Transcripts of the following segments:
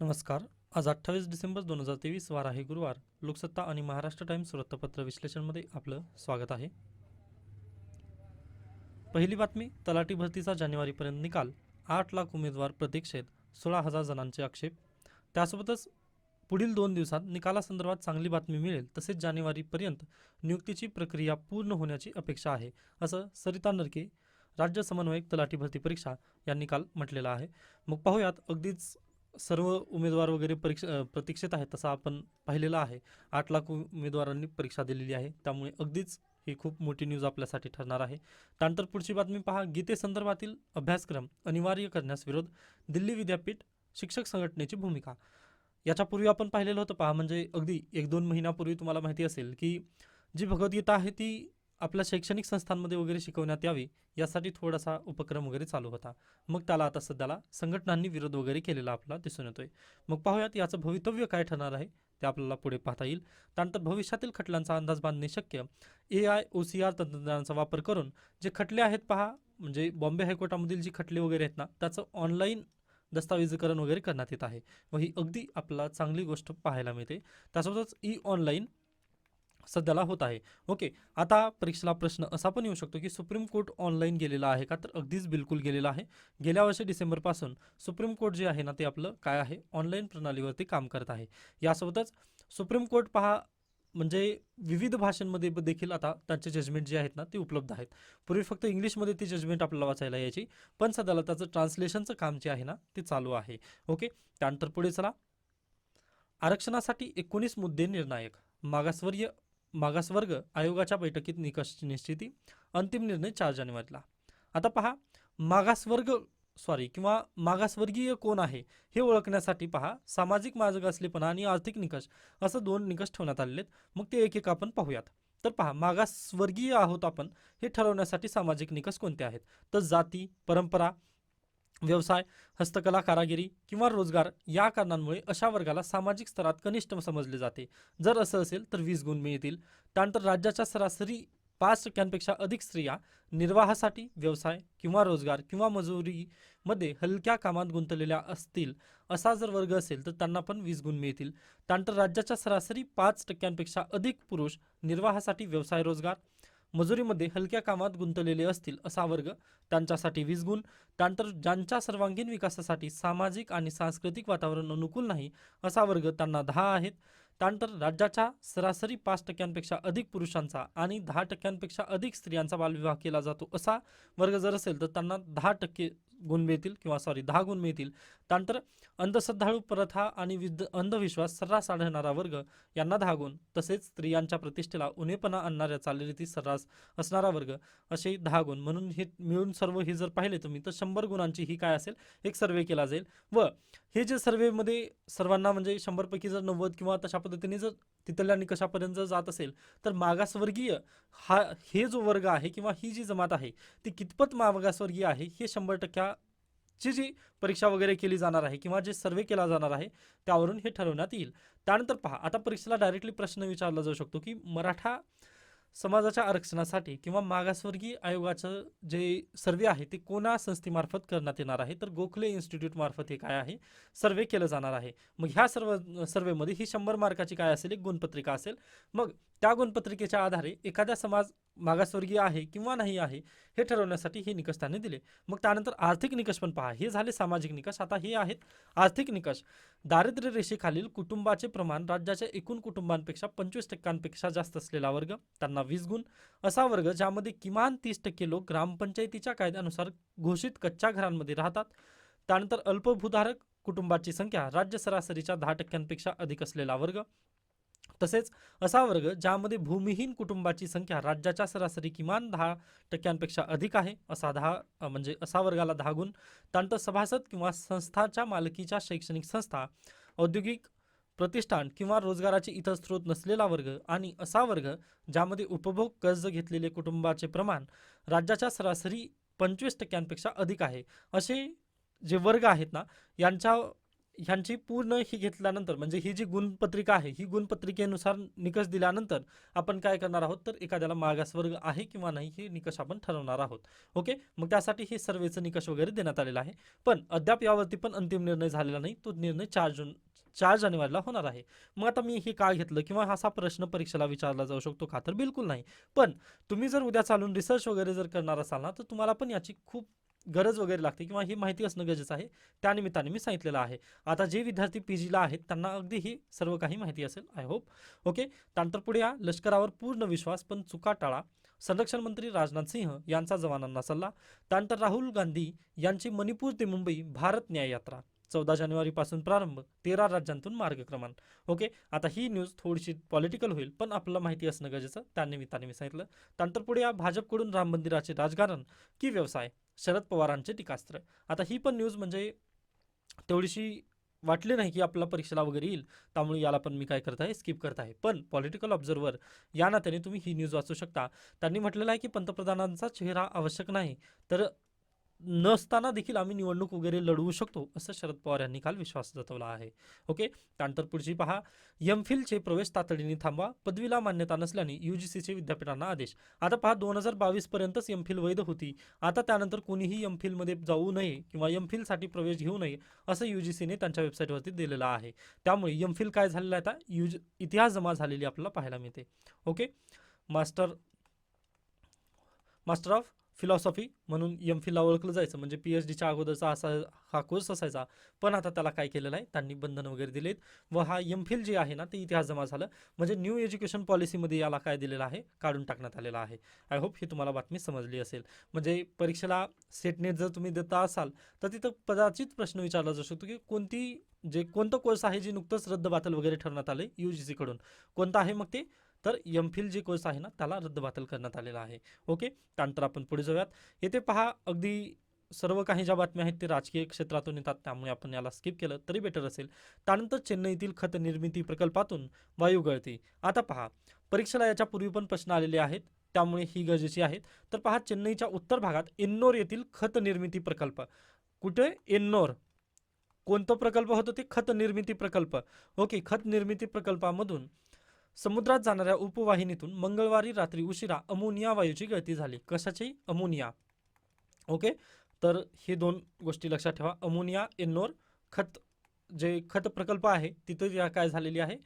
नमस्कार. आज अठ्ठावीस डिसेंबर दोन हजार तेवीस वार आहे गुरुवार. लोकसत्ता आणि महाराष्ट्र टाइम्स वृत्तपत्र विश्लेषणमध्ये आपलं स्वागत आहे. पहिली बातमी तलाठी भरतीचा जानेवारीपर्यंत निकाल. आठ लाख उमेदवार प्रतीक्षेत सोळा हजार जणांचे आक्षेप. त्यासोबतच पुढील दोन दिवसात निकालासंदर्भात चांगली बातमी मिळेल तसेच जानेवारीपर्यंत नियुक्तीची प्रक्रिया पूर्ण होण्याची अपेक्षा आहे असं सरिता नरके राज्य समन्वयक तलाठी भरती परीक्षा यांनी काल म्हटलेलं आहे. मग पाहूयात अगदीच सर्व उमेदवार वगैरे परीक्षा प्रतीक्षेत आहेत तसं आपण पाहिलेलं आहे. आठ लाख उमेदवारांनी परीक्षा दिलेली आहे. त्यामुळे अगदीच ही खूप मोठी न्यूज आपल्यासाठी ठरणार आहे. त्यानंतर पुढची बातमी पहा. गीतेसंदर्भातील अभ्यासक्रम अनिवार्य करण्यास विरोध दिल्ली विद्यापीठ शिक्षक संघटनेची भूमिका. याच्यापूर्वी आपण पाहिलेलं होतं पहा म्हणजे अगदी एक दोन महिन्यापूर्वी तुम्हाला माहिती असेल की जी भगवद्गीता आहे ती आपल्या शैक्षणिक संस्थांमध्ये वगैरे शिकवण्यात यावी यासाठी थोडासा उपक्रम वगैरे चालू होता. मग त्याला आता सध्याला संघटनांनी विरोध वगैरे केलेला आपला दिसून येतोय. मग पाहूयात याचं भवितव्य काय ठरणार आहे ते आपल्याला पुढे पाहता येईल. त्यानंतर भविष्यातील खटल्यांचा अंदाज बांधणे शक्य A I O C R तंत्रज्ञानाचा वापर करून जे खटले आहेत पहा म्हणजे बॉम्बे हायकोर्टामधील जी खटले वगैरे आहेत ना त्याचं ऑनलाईन दस्तावेजीकरण वगैरे करण्यात येत आहे. व ही अगदी आपल्याला चांगली गोष्ट पाहायला मिळते. त्यासोबतच ई ऑनलाईन सध्याला होत आहे. ओके. आता परीक्षेला प्रश्न असा पण येऊ शकतो की सुप्रीम कोर्ट ऑनलाईन गेलेला आहे का तर अगदीच बिलकुल गेलेला आहे. गेल्या वर्षी डिसेंबरपासून सुप्रीम कोर्ट जे आहे ना ते आपलं काय आहे? ऑनलाईन प्रणालीवरती काम करत आहे. यासोबतच सुप्रीम कोर्ट पहा म्हणजे विविध भाषांमध्ये देखील आता त्यांचे जजमेंट जे आहेत ना ते उपलब्ध आहेत. पूर्वी फक्त इंग्लिशमध्ये ती जजमेंट आपल्याला वाचायला यायची पण सध्याला त्याचं ट्रान्सलेशनचं काम जे आहे ना ते चालू आहे. ओके. त्यानंतर पुढे चला. आरक्षणासाठी एकोणीस मुद्दे निर्णायक मागासवर्य मागासवर्ग आयोगाच्या बैठकीत निकष निश्चिती अंतिम निर्णय चार जानेवारीला. आता पहा मागासवर्ग सॉरी किंवा मागासवर्गीय कोण आहे हे ओळखण्यासाठी पहा सामाजिक मागासलेपणा आणि आर्थिक निकष असं दोन निकष ठेवण्यात आलेले आहेत. मग ते एक एक आपण पाहूयात. तर पहा मागासवर्गीय आहोत आपण हे ठरवण्यासाठी सामाजिक निकष कोणते आहेत? तर जाती परंपरा व्यवसाय हस्तकला कारागिरी किंवा रोजगार या कारणांमुळे अशा वर्गाला सामाजिक स्तरात कनिष्ठ समजले जाते. जर असं असेल तर वीस गुण मिळतील. त्यानंतर राज्याच्या सरासरी पाच टक्क्यांपेक्षा अधिक स्त्रिया निर्वाहासाठी व्यवसाय किंवा रोजगार किंवा मजुरीमध्ये हलक्या कामात गुंतलेल्या असतील असा जर वर्ग असेल तर त्यांना पण वीस गुण मिळतील. त्यानंतर राज्याच्या सरासरी पाच टक्क्यांपेक्षा अधिक पुरुष निर्वाहासाठी व्यवसाय रोजगार मजुरीमध्ये हलक्या कामात गुंतलेले असतील असा वर्ग त्यांच्यासाठी वीस गुण. त्यानंतर ज्यांच्या सर्वांगीण विकासासाठी सामाजिक आणि सांस्कृतिक वातावरण अनुकूल नाही असा वर्ग त्यांना दहा आहेत. त्यानंतर राज्याच्या सरासरी पाच टक्क्यांपेक्षा अधिक पुरुषांचा आणि दहा टक्क्यांपेक्षा अधिक स्त्रियांचा बालविवाह केला जातो असा वर्ग जर असेल तर त्यांना दहा टक्के गुण मिळतील किंवा सॉरी दहा गुण मिळतील. त्यानंतर अंधश्रद्धाळू प्रथा आणि विद अंधविश्वास सर्रास आढळणारा वर्ग यांना दहा गुण. तसेच स्त्रियांच्या प्रतिष्ठेला उणेपणा आणणाऱ्या चालीरीती सर्रास असणारा वर्ग असे दहा गुण. म्हणून हे मिळून सर्व हे जर पाहिले तुम्ही तर शंभर गुणांची ही काय असेल? एक सर्वे केला जाईल. व हे जे सर्वेमध्ये सर्वांना म्हणजे शंभरपैकी जर नव्वद किंवा तशा पद्धतीने जर तिथल्या निकषापर्यंत जर जात असेल तर मागासवर्गीय हा हे जो वर्ग आहे किंवा ही जी जमात आहे ती कितपत मागासवर्गीय आहे हे शंभर टक्क्या जी परीक्षा वगैरे केली जाणार आहे किंवा जे सर्वे केला जाणार आहे त्यावरून हे ठरवण्यात येईल. त्यानंतर पहा आता परीक्षेला डायरेक्टली प्रश्न विचारला जाऊ शकतो की मराठा समाजाच्या आरक्षणासाठी किंवा मागासवर्गीय आयोगाचं जे सर्वे आहे ते कोणा संस्थेमार्फत करण्यात येणार आहे? तर गोखले इन्स्टिट्यूटमार्फत हे काय आहे? सर्वे केलं जाणार आहे. मग ह्या सर्व सर्वेमध्ये ही शंभर मार्काची काय असेल? एक गुणपत्रिका असेल. मग त्या गुणपत्रिकेच्या आधारे एखादा समाज मागासवर्गीय आहे किंवा नाही आहे हे ठरवण्यासाठी हे निकष त्यांनी दिले. मग त्यानंतर आर्थिक निकष पण पहा. हे झाले सामाजिक निकष. आता हे आहेत आर्थिक निकष. दारिद्र्य रेषेखालील कुटुंबाचे प्रमाण राज्याच्या एकूण कुटुंबांपेक्षा पंचवीस टक्क्यांपेक्षा जास्त असलेला वर्ग त्यांना वीस गुण. असा वर्ग ज्यामध्ये किमान तीस टक्के लोक ग्रामपंचायतीच्या कायद्यानुसार घोषित कच्च्या घरांमध्ये राहतात. त्यानंतर अल्पभूधारक कुटुंबाची संख्या राज्य सरासरीच्या दहा टक्क्यांपेक्षा अधिक असलेला वर्ग तसेच असा वर्ग ज्यामध्ये भूमिहीन कुटुंबाची संख्या राज्याच्या सरासरी किमान दहा टक्क्यांपेक्षा अधिक आहे असा दहा म्हणजे असा वर्गाला दहा गुण त्यानंतर सभासद किंवा संस्थाच्या मालकीच्या शैक्षणिक संस्था औद्योगिक प्रतिष्ठान किंवा रोजगाराचे इतर स्रोत नसलेला वर्ग आणि असा वर्ग ज्यामध्ये उपभोग कर्ज घेतलेले कुटुंबाचे प्रमाण राज्याच्या सरासरी पंचवीस टक्क्यांपेक्षा अधिक आहे असे जे वर्ग आहेत ना यांच्या ह्यांची पूर्ण ही घेतल्यानंतर म्हणजे ही जी गुणपत्रिका आहे ही गुणपत्रिकेनुसार निकष दिल्यानंतर आपण काय करणार आहोत? तर एखाद्याला मागासवर्ग आहे किंवा नाही हे निकष आपण ठरवणार आहोत. ओके? मग त्यासाठी हे सर्वेचं निकष वगैरे देण्यात आलेला आहे. पण अद्याप यावरती पण अंतिम निर्णय झालेला नाही. तो निर्णय चार जून चार जानेवारीला होणार आहे. मग आता मी हे का घेतलं किंवा असा प्रश्न परीक्षेला विचारला जाऊ शकतो का? तर बिलकुल नाही. पण तुम्ही जर उद्या चालून रिसर्च वगैरे जर करणार असाल ना तर तुम्हाला पण याची खूप गरज वगैरे लागते किंवा ही माहिती असणं गरजेचं आहे. त्यानिमित्ताने मी सांगितलेलं आहे. आता जे विद्यार्थी पी जीला आहेत त्यांना अगदी ही सर्व काही माहिती असेल आय होप ओके त्यानंतर पुढे या लष्करावर पूर्ण विश्वास पण चुका टाळा. संरक्षण मंत्री राजनाथ सिंह यांचा जवानांना सल्ला. त्यानंतर राहुल गांधी यांची मणिपूर ते मुंबई भारत न्याय यात्रा. चौदा जानेवारीपासून प्रारंभ तेरा राज्यांतून मार्गक्रमण. ओके? आता ही न्यूज थोडीशी पॉलिटिकल होईल पण आपल्याला माहिती असणं गरजेचं. त्यानिमित्ताने मी सांगितलं. त्यानंतर पुढे या भाजपकडून राम मंदिराचे राजकारण की व्यवसाय? शरद पवारांचे टीकास्त्र. आता ही पण न्यूज म्हणजे तेवढीशी वाटले नाही की आपल्या परीक्षेला वगैरे येईल. त्यामुळे याला पण मी काय करत आहे स्किप करत आहे. पण पॉलिटिकल ऑब्झर्वर या नात्याने तुम्ही ही न्यूज वाचू शकता. त्यांनी म्हटलेलं आहे की पंतप्रधानांचा चेहरा आवश्यक नाही. तर नसताना देखील आम्ही निवडणूक वगैरे लढवू शकतो असं शरद पवार यांनी काल विश्वास जतवला आहे. ओके? त्यानंतर पुढची पहा. एमफिलचे प्रवेश तातडीने थांबवा. पदवीला मान्यता नसल्याने यू जी विद्यापीठांना आदेश. आता पहा दोन हजार बावीसपर्यंतच पर्यंतच फिल वैध होती. आता त्यानंतर कोणीही एमफिलमध्ये जाऊ नये किंवा एमफिलसाठी प्रवेश घेऊ नये असं यू जी सीने त्यांच्या वेबसाईटवरती दिलेलं आहे. त्यामुळे एमफिल काय झालेलं आहे आता? युज इतिहास जमा झालेली आपल्याला पाहायला मिळते. Okay? Master master of philosophy म्हणून एम फिलला ओळखलं जायचं. म्हणजे पी एच डीच्या अगोदरचा असा हा कोर्स असायचा. पण आता त्याला काय केलेलं आहे? त्यांनी बंधन वगैरे दिलेत. व हा एम फिल जे आहे ना ते इतिहास जमा झालं. म्हणजे न्यू एज्युकेशन पॉलिसीमध्ये याला काय दिलेलं आहे? काढून टाकण्यात आलेलं आहे. आय होप ही तुम्हाला बातमी समजली असेल. म्हणजे परीक्षेला सेट नेट जर तुम्ही देता असाल तर तिथं कदाचित प्रश्न विचारला जाऊ शकतो की कोणती जे कोणतं कोर्स आहे जे नुकतंच रद्दबातल वगैरे ठरण्यात आले यू जी सीकडून कोणतं आहे मग ते? तर एम फिल जे कोर्स आहे ना त्याला रद्दबातल करण्यात आलेला आहे. ओके? त्यानंतर आपण पुढे जाऊयात. येथे पहा अगदी सर्व काही ज्या बातम्या आहेत ते राजकीय क्षेत्रातून येतात त्यामुळे आपण याला स्किप केलं तरी बेटर असेल. त्यानंतर चेन्नईतील खत निर्मिती प्रकल्पातून वायू गळती. आता पहा परीक्षेला याच्या पूर्वी पण प्रश्न आलेले आहेत त्यामुळे ही गरजेची आहेत. तर पहा चेन्नईच्या उत्तर भागात एन्नोर येथील खत निर्मिती प्रकल्प. कुठे? एन्नोर. कोणतं प्रकल्प होतं ते? खत निर्मिती प्रकल्प. ओके खत निर्मिती प्रकल्पामधून समुद्रात जाणाऱ्या उपवाहिनीतून मंगळवारी रात्री उशिरा अमोनिया वायूची गळती झाली. कशाची अमोनिया. ओके? तर हे दोन गोष्टी लक्षात ठेवा. अमोनिया एन्नोर खत. जे खत प्रकल्प आहे तिथं या काय झालेली आहे?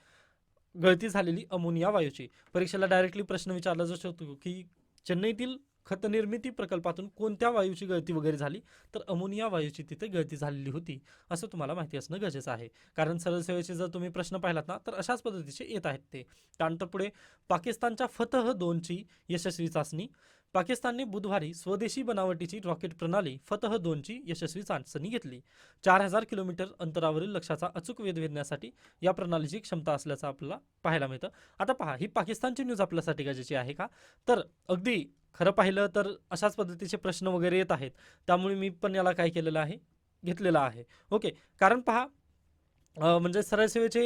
गळती झालेली अमोनिया वायूची. परीक्षेला डायरेक्टली प्रश्न विचारला जाऊ शकतो की चेन्नईतील खत निर्मिती प्रकल्पातून कोणत्या वायूची गळती वगैरे झाली तर अमोनिया वायूची तिथे गळती झालेली होती असं तुम्हाला माहिती असणं गरजेचं आहे. कारण सरळ सेवेचे जर तुम्ही प्रश्न पाहिलात ना तर अशाच पद्धतीचे येत आहेत ते. त्यानंतर पुढे पाकिस्तानच्या फतह दोनची यशस्वी चाचणी. पाकिस्तानने बुधवारी स्वदेशी बनावटीची रॉकेट प्रणाली फतह दोनची यशस्वी चाचणी घेतली. चार हजार किलोमीटर अंतरावरील लक्ष्याचा अचूक वेध वेधण्यासाठी या प्रणालीची क्षमता असल्याचं आपल्याला पाहायला मिळतं. आता पहा ही पाकिस्तानची न्यूज आपल्यासाठी गरजेची आहे का? तर अगदी खरं पाहिलं तर अशाच पद्धतीचे प्रश्न वगैरे येत आहेत. त्यामुळे मी पण याला काय केलेलं आहे घेतलेलं आहे. ओके कारण पहा म्हणजे सरळ सेवेचे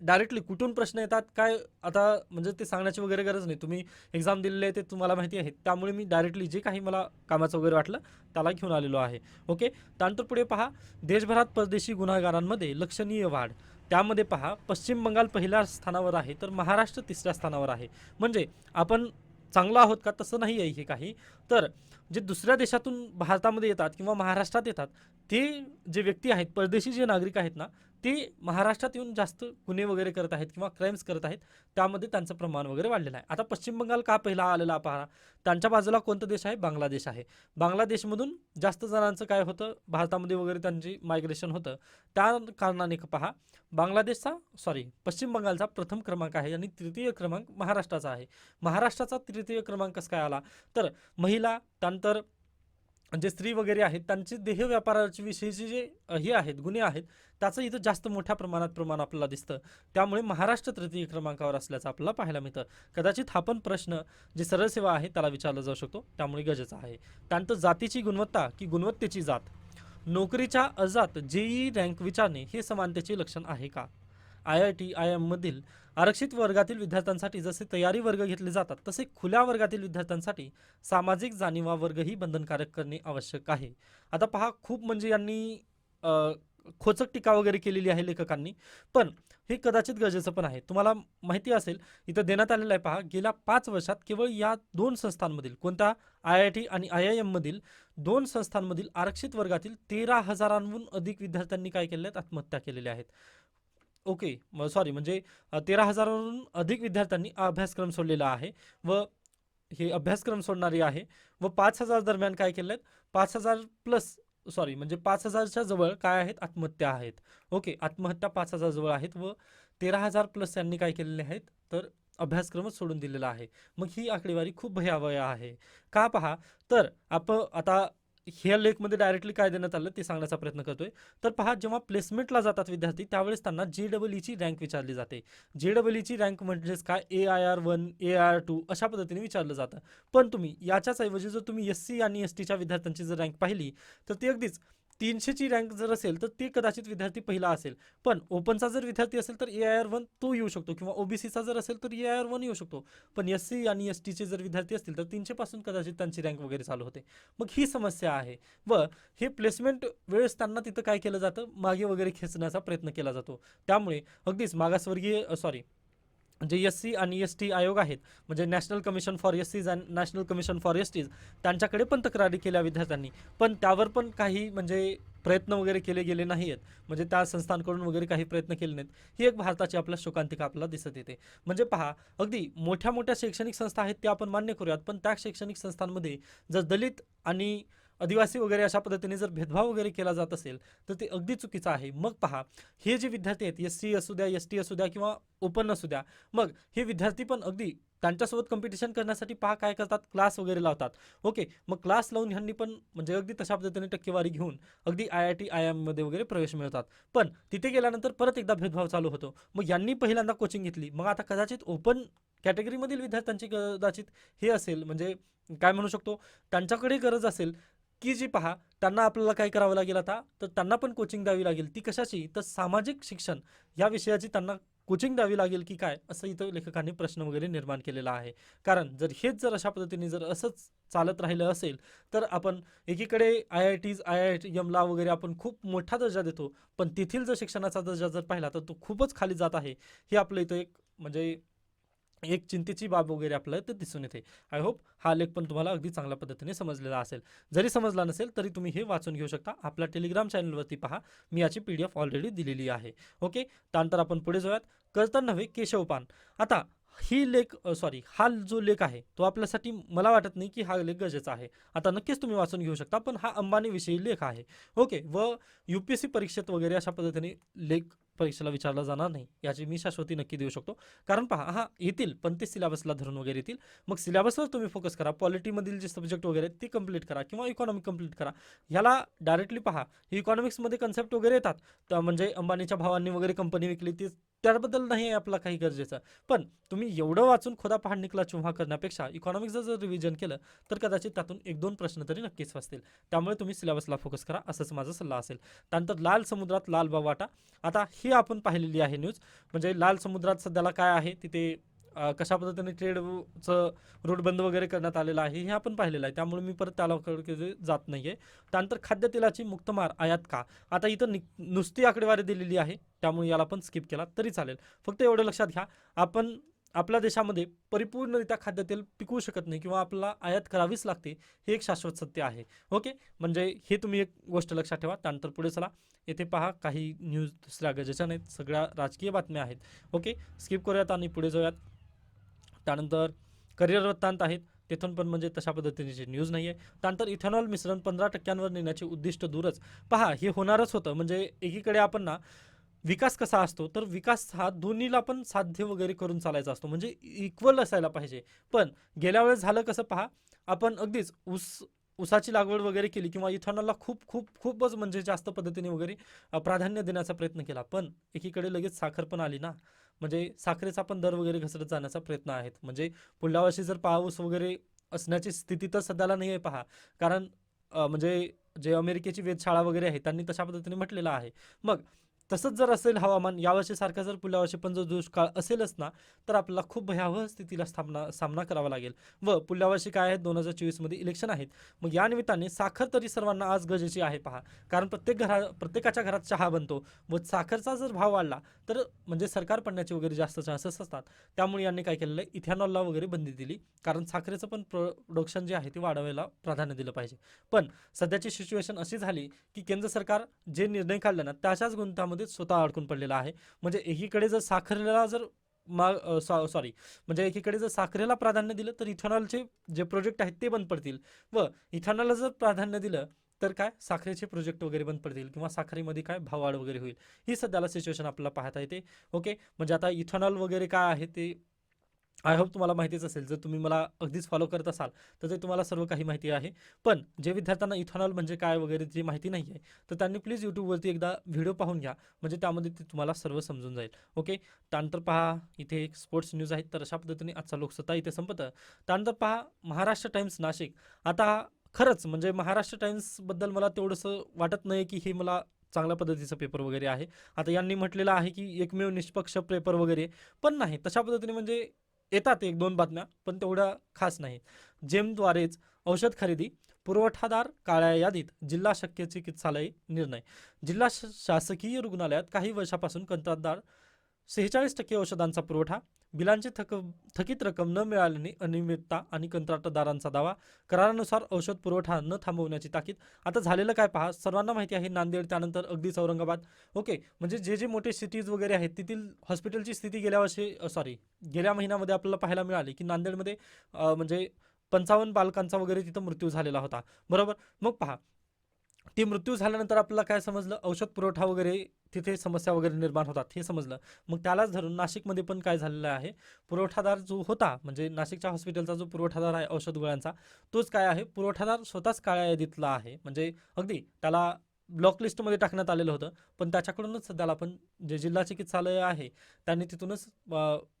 डायरेक्टली कुठून प्रश्न येतात काय आता म्हणजे ते सांगण्याची वगैरे गरज नाही. तुम्ही एक्झाम दिलेले आहे ते तुम्हाला माहिती आहे त्यामुळे मी डायरेक्टली जे काही मला कामाचं वगैरे वाटलं त्याला घेऊन आलेलो आहे. ओके त्यानंतर पुढे पहा देशभरात परदेशी गुन्हेगारांमध्ये लक्षणीय वाढ. त्यामध्ये पहा पश्चिम बंगाल पहिल्या स्थानावर आहे तर महाराष्ट्र तिसऱ्या स्थानावर आहे. म्हणजे आपण चांगलं आहोत का? तसं नाही आहे हे काही. तर जे दुसऱ्या देशातून भारतामध्ये येतात किंवा महाराष्ट्रात येतात ते जे व्यक्ती आहेत परदेशी जे नागरिक आहेत ना ते महाराष्ट्रात येऊन जास्त गुन्हे वगैरे करत आहेत किंवा क्राईम्स करत आहेत त्यामध्ये त्यांचं प्रमाण वगैरे वाढलेलं आहे. आता पश्चिम बंगाल का पहिला आलेला पहा? त्यांच्या बाजूला कोणता देश आहे? बांगलादेश आहे. बांगलादेशमधून जास्त जणांचं काय होतं? भारतामध्ये वगैरे त्यांची मायग्रेशन होतं. त्या कारणाने पहा? बांगलादेशचा सॉरी पश्चिम बंगालचा प्रथम क्रमांक आहे आणि तृतीय क्रमांक महाराष्ट्राचा आहे. महाराष्ट्राचा तृतीय क्रमांक कसं काय आला? तर महिला त्यानंतर जे स्त्री वगैरे आहेत त्यांचे देह व्यापाराच्या विषयीचे जे हे आहेत गुन्हे आहेत त्याचं इथं जास्त मोठ्या प्रमाणात प्रमाण आपल्याला दिसतं. त्यामुळे महाराष्ट्र तृतीय क्रमांकावर असल्याचं आपल्याला पाहायला मिळतं. कदाचित हा पण प्रश्न जे सरळ सेवा आहे त्याला विचारला जाऊ शकतो. त्यामुळे गरजेचं आहे. त्यानंतर जातीची गुणवत्ता की गुणवत्तेची जात. नोकरीच्या अर्जात जेई रँक विचारणे हे समानतेचे लक्षण आहे का? आय आय टी आय एममधील आरक्षित वर्गातील विद्यार्थ्यांसाठी जसे तयारी वर्ग घेतले जातात तसे खुल्या वर्गातील विद्यार्थ्यांसाठी सामाजिक जाणीवा वर्गही बंधनकारक करणे आवश्यक आहे. आता पहा खूप म्हणजे यांनी खोचक टीका वगैरे केलेली आहे लेखकांनी पण हे कदाचित गरजेचं पण आहे. तुम्हाला माहिती असेल इथं देण्यात आलेलं आहे पहा गेल्या पाच वर्षात केवळ या दोन संस्थांमधील कोणत्या आय आय टी आणि आय आय एममधील दोन संस्थांमधील आरक्षित वर्गातील तेरा हजारांहून अधिक विद्यार्थ्यांनी काय केले आहेत? आत्महत्या केलेल्या आहेत. ओके सॉरी म्हणजे तेरा हजारावरून अधिक विद्यार्थ्यांनी अभ्यासक्रम सोडलेला आहे व हे अभ्यासक्रम सोडणारी आहे व पाच हजार दरम्यान काय केलं आहेत पाच हजार प्लस सॉरी म्हणजे पाच हजारच्या जवळ काय आहेत? आत्महत्या आहेत. ओके आत्महत्या पाच हजार जवळ आहेत व तेरा हजार प्लस यांनी काय केलेले आहेत? तर अभ्यासक्रमच सोडून दिलेला आहे. मग ही आकडेवारी खूप भयावह आहे. का पहा? तर आपण आता ह्या लेखमध्ये डायरेक्टली काय देण्यात आलं ते सांगण्याचा प्रयत्न करतोय. तर पहा जेव्हा प्लेसमेंटला जातात विद्यार्थी त्यावेळेस त्यांना जे डबल ईची रँक विचारली जाते. जे डबल ईची रँक म्हणजेच काय? A I R one A I R two अशा पद्धतीने विचारलं जातं. पण तुम्ही याच्याच ऐवजी जर तुम्ही एस सी आणि एस टीच्या विद्यार्थ्यांची जर रँक पाहिली तर ती अगदीच तीनशेची रँक जर असेल तर ते कदाचित विद्यार्थी पहिला असेल. पण ओपनचा जर विद्यार्थी असेल तर ए आय आर वन तो येऊ शकतो. किंवा ओबीसीचा जर असेल तर ए आय आर वन येऊ शकतो. पण एस सी आणि एस टीचे जर विद्यार्थी असतील तर तीनशेपासून कदाचित त्यांची रँक वगैरे चालू होते. मग ही समस्या आहे. व हे प्लेसमेंट वेळेस त्यांना तिथं काय केलं जातं? मागे वगैरे खेचण्याचा प्रयत्न केला जातो. त्यामुळे अगदीच मागासवर्गीय सॉरी जे एस सी आणि एस टी आयोग आहेत. म्हणजे national commission for S Cs and national commission for S Ts त्यांच्याकडे पण तक्रारी केल्या विद्यार्थ्यांनी. पण त्यावर पण काही म्हणजे प्रयत्न वगैरे केले गेले नाही आहेत म्हणजे त्या संस्थांकडून वगैरे काही प्रयत्न केले नाहीत. ही एक भारताची आपल्या शोकांतिका आपल्याला दिसत येते. म्हणजे पहा अगदी मोठ्या मोठ्या शैक्षणिक संस्था आहेत त्या आपण मान्य करूयात. पण त्या शैक्षणिक संस्थांमध्ये जर दलित आणि आदिवासी वगैरे अशा पद्धतीने जर भेदभाव वगैरे केला जात असेल तर ते अगदी चुकीचं आहे. मग पहा हे जे विद्यार्थी आहेत एस सी असू द्या एस टी असू द्या किंवा ओपन असू द्या मग हे विद्यार्थी पण अगदी त्यांच्यासोबत कॉम्पिटिशन करण्यासाठी पहा काय करतात? क्लास वगैरे लावतात. ओके मग क्लास लावून ह्यांनी पण म्हणजे अगदी तशा पद्धतीने टक्केवारी घेऊन अगदी आय आय टी आय एममध्ये वगैरे प्रवेश मिळवतात. पण तिथे गेल्यानंतर परत एकदा भेदभाव चालू होतो. मग यांनी पहिल्यांदा कोचिंग घेतली. मग आता कदाचित ओपन कॅटेगरीमधील विद्यार्थ्यांची कदाचित हे असेल म्हणजे काय म्हणू शकतो? त्यांच्याकडे गरज असेल की जी पहा त्यांना आपल्याला काय करावं लागेल आता? तर त्यांना पण कोचिंग द्यावी लागेल. ती कशाची? तर सामाजिक शिक्षण. या विषयाची त्यांना कोचिंग द्यावी लागेल की काय? असं इथं लेखकांनी प्रश्न वगैरे निर्माण केलेला आहे. कारण जर हेच जर अशा पद्धतीने जर असंच चालत राहिलं असेल तर आपण एकीकडे I I Ts I I T यमला वगैरे आपण खूप मोठा दर्जा देतो. पण तेथील जर शिक्षणाचा दर्जा जर पाहिला तर तो खूपच खाली जात आहे. हे आपलं इथं एक म्हणजे एक चिंतेची बाब वगैरे आपल्याला तर दिसून येते. आय होप हा लेख पण तुम्हाला अगदी चांगल्या पद्धतीने समजलेला असेल. जरी समजला नसेल तरी तुम्ही हे वाचून घेऊ शकता. आपल्या टेलिग्राम चॅनलवरती पहा. मी याची पी डी एफ ऑलरेडी दिलेली आहे. ओके त्यानंतर आपण पुढे जाऊयात. करता नव्हे केशवपान आता ही लेख सॉरी हा जो लेख आहे तो आपल्यासाठी मला वाटत नाही की हा लेख गरजेचा आहे. आता नक्कीच तुम्ही वाचून घेऊ शकता पण हा अंबानीविषयी लेख आहे. ओके व यू पी एस सी परीक्षेत वगैरे अशा पद्धतीने लेख परीक्षेला विचारला जाणार नाही याची मी शाश्वती नक्की देऊ शकतो. कारण पहा हा येतील पण ते सिलेबसला धरून वगैरे येतील. मग सिलेबसवर तुम्ही फोकस करा पॉलिटीमधील जे सब्जेक्ट वगैरे आहेत ते कंप्लीट करा किंवा इकॉनॉमिक कंप्लीट करा. ह्याला डायरेक्टली पहा इकॉनॉमिक्समध्ये कन्सेप्ट वगैरे येतात. तर म्हणजे अंबानीच्या भावांनी वगैरे कंपनी विकली ती त्याबद्दल नाही आहे आपला काही गरजेचं. पण तुम्ही एवढं वाचून खोदा पहाड निकला चुव्हा करण्यापेक्षा इकॉनॉमिक्सचं जर रिव्हिजन केलं तर कदाचित त्यातून एक दोन प्रश्न तरी नक्कीच वाचतील. त्यामुळे तुम्ही सिलेबसला फोकस करा असंच माझा सल्ला असेल. त्यानंतर लाल समुद्रात लाल वाटा आता ही आपण पाहिलेली आहे न्यूज म्हणजे लाल समुद्रात सध्याला काय आहे तिथे कशा पद्धतीने ट्रेडचं रूट बंद वगैरे करण्यात आलेलं आहे हे आपण पाहिलेलं आहे. त्यामुळे मी परत त्याला जात नाही आहे त्यानंतर खाद्यतेलाची मुक्तमार आयात का? आता इथं नि नुसती आकडेवारी दिलेली आहे. त्यामुळे याला पण स्किप केला तरी चालेल. फक्त एवढं लक्षात घ्या. आपण आपल्या देशामध्ये परिपूर्णरित्या खाद्यतेल पिकवू शकत नाही किंवा आपला आयात करावीच लागते हे एक शाश्वत सत्य आहे. ओके? म्हणजे हे तुम्ही एक गोष्ट लक्षात ठेवा. त्यानंतर पुढे चला. येथे पहा काही न्यूज दुसऱ्या गरजेच्या नाहीत. सगळ्या राजकीय बातम्या आहेत. ओके? स्किप करूयात आणि पुढे जाऊयात. त्यानंतर करिअर वृत्तांत आहेत तेथून पण म्हणजे तशा पद्धतीची न्यूज नाही आहे त्यानंतर इथेनॉल मिश्रण पंधरा टक्क्यांवर नेण्याचे उद्दिष्ट दूरच. पहा हे होणारच होतं. म्हणजे एकीकडे आपण ना विकास कसा असतो तर विकास हा दोन्हीला पण साध्य वगैरे करून चालायचा असतो. म्हणजे इक्वल असायला पाहिजे. पण गेल्या वेळेस झालं कसं पहा आपण अगदीच ऊस ऊसाची लागवड वगैरे केली किंवा इथेनॉलला खूप खूप खूपच म्हणजे जास्त पद्धतीने वगैरे प्राधान्य देण्याचा प्रयत्न केला. पण एकीकडे लगेच साखर पण आली ना. म्हणजे साखरेचा पण दर वगैरे घसरत जाण्याचा प्रयत्न आहेत. म्हणजे पुढल्या वर्षी जर पाऊस वगैरे असण्याची स्थिती तर सध्याला नाही आहे पहा. कारण म्हणजे जे अमेरिकेची वेधशाळा वगैरे आहे त्यांनी तशा पद्धतीने म्हटलेलं आहे. मग तसंच जर असेल हवामान यावर्षीसारखं जर पुढल्या वर्षी पण जर दुष्काळ असेलच ना तर आपल्याला खूप भयावह स्थितीला स्थापना सामना करावा लागेल. व पुढल्या वर्षी काय आहे दोन हजार चोवीसमध्ये इलेक्शन आहेत. मग या निमित्ताने साखर तरी सर्वांना आज गरजेची आहे पहा. कारण प्रत्येक घरा प्रत्येकाच्या घरात चहा बनतो व साखरचा जर भाव वाढला तर म्हणजे सरकार पडण्याचे वगैरे जास्त चान्सेस असतात. त्यामुळे यांनी काय केलेलं आहे इथेनॉलला वगैरे बंदी दिली. कारण साखरेचं पण प्रोडक्शन जे आहे ते वाढवायला प्राधान्य दिलं पाहिजे. पण सध्याची सिच्युएशन अशी झाली की केंद्र सरकार जे निर्णय काढले ना त्याच्याच गुंतामध्ये स्वतः अडकून पडलेला आहे. म्हणजे एकीकडे जर साखरेला जर मा सॉरी म्हणजे एकीकडे जर साखरेला प्राधान्य दिलं तर इथेनॉलचे जे प्रोजेक्ट आहेत ते बंद पडतील. व इथेनॉलला जर प्राधान्य दिलं तर काय? साखरेचे प्रोजेक्ट वगैरे बंद पडतील किंवा साखरेमध्ये काय? भाववाढ वगैरे होईल. ही सध्याला सिच्युएशन आपल्याला पाहता येते. ओके? म्हणजे आता इथेनॉल वगैरे काय आहे ते आय होप तुम्हाला माहितीच असेल जर तुम्ही मला अगदीच फॉलो करत असाल तर ते तुम्हाला सर्व काही माहिती आहे. पण जे विद्यार्थ्यांना इथेनॉल म्हणजे काय वगैरे जी माहिती नाही आहे तर त्यांनी प्लीज यूट्यूबवरती एकदा व्हिडिओ पाहून घ्या. म्हणजे त्यामध्ये ते तुम्हाला सर्व समजून जाईल. ओके त्यानंतर पहा इथे एक स्पोर्ट्स न्यूज आहेत तर अशा पद्धतीने आजचा लोकसत्ता इथे संपतं. त्यानंतर पहा महाराष्ट्र टाइम्स नाशिक. आता खरंच म्हणजे महाराष्ट्र टाइम्सबद्दल मला तेवढंसं वाटत नाही की हे मला चांगल्या पद्धतीचं पेपर वगैरे आहे. आता यांनी म्हटलेलं आहे की एकमेव निष्पक्ष पेपर वगैरे पण नाही. तशा पद्धतीने म्हणजे येतात एक दोन बातम्या पण तेवढ्या खास नाही. जेमद्वारेच औषध खरेदी पुरवठादार काळ्या यादीत जिल्हा शक्य चिकित्सालय निर्णय. जिल्हा शासकीय रुग्णालयात काही वर्षापासून कंत्राटदार सेहेचाळीस टक्के औषधांचा पुरवठा बिलांची थक थकीत रक्कम न मिळाल्याने अनियमितता आणि कंत्राटदारांचा दावा करारानुसार औषध पुरवठा न थांबवण्याची ताकीद. आता झालेलं काय पहा? सर्वांना माहिती आहे नांदेड त्यानंतर अगदीच औरंगाबाद. ओके म्हणजे जे जे मोठे सिटीज वगैरे आहेत तेथील हॉस्पिटलची स्थिती गेल्या वर्षी सॉरी गेल्या महिन्यामध्ये आपल्याला पाहायला मिळाली की नांदेडमध्ये म्हणजे पंचावन्न बालकांचा वगैरे तिथं मृत्यू झालेला होता. बरोबर? मग पहा ती मृत्यू झाल्यानंतर आपल्याला काय समजलं? औषध पुरवठा वगैरे तिथे समस्या वगैरे निर्माण होतात हे समजलं. मग त्यालाच धरून नाशिकमध्ये पण काय झालेलं आहे? पुरवठादार जो होता म्हणजे नाशिकच्या हॉस्पिटलचा जो पुरवठादार आहे औषध गोळ्यांचा तोच काय आहे? पुरवठादार स्वतःच काळ्या यादीतला आहे. म्हणजे अगदी त्याला ब्लॉक लिस्टमध्ये टाकण्यात आलेलं होतं. पण त्याच्याकडूनच सध्याला आपण जे जिल्हा चिकित्सालय आहे त्यांनी तिथूनच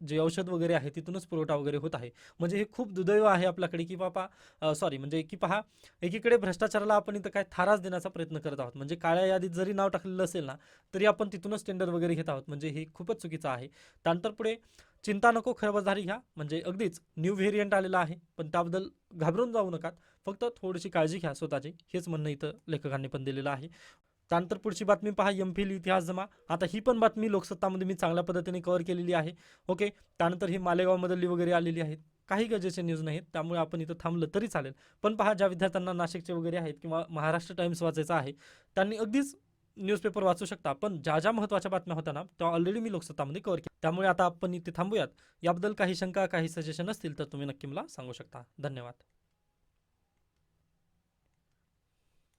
जे औषध वगैरे आहे तिथूनच पुरवठा वगैरे होत आहे. म्हणजे हे खूप दुर्दैव आहे आपल्याकडे की बापा सॉरी म्हणजे की पहा एकीकडे भ्रष्टाचाराला आपण इथं काय थाराच देण्याचा प्रयत्न करत आहोत. म्हणजे काळ्या यादीत जरी नाव टाकलेलं असेल ना तरी आपण तिथूनच टेंडर वगैरे घेत आहोत. म्हणजे हे खूपच चुकीचं आहे. त्यानंतर पुढे चिंता नको खबरदारी घ्या. म्हणजे अगदीच न्यू व्हेरियंट आलेला आहे. पण त्याबद्दल घाबरून जाऊ नका. फक्त थोडीशी काळजी घ्या स्वतःची. हेच म्हणणं इथं लेखकांनी पण दिलेलं आहे. त्यानंतर पुढची बातमी पहा. एम फिल इतिहास जमा. आता ही पण बातमी लोकसत्तामध्ये मी चांगल्या पद्धतीने कव्हर केलेली आहे. ओके त्यानंतर ही मालेगावमधली वगैरे आलेली आहेत. काही गरजेचे न्यूज नाहीत. त्यामुळे आपण इथं थांबलं तरी चालेल. पण पहा ज्या विद्यार्थ्यांना नाशिकचे वगैरे आहेत किंवा महाराष्ट्र टाइम्स वाचायचं आहे त्यांनी अगदीच न्यूजपेपर वाचू शकता. पण ज्या ज्या महत्त्वाच्या बातम्या होत्या ना त्या ऑलरेडी मी लोकसत्तामध्ये कव्हर केल्या. त्यामुळे आता आपण इथे थांबूयात. याबद्दल काही शंका काही सजेशन असतील तर तुम्ही नक्की मला सांगू शकता. धन्यवाद.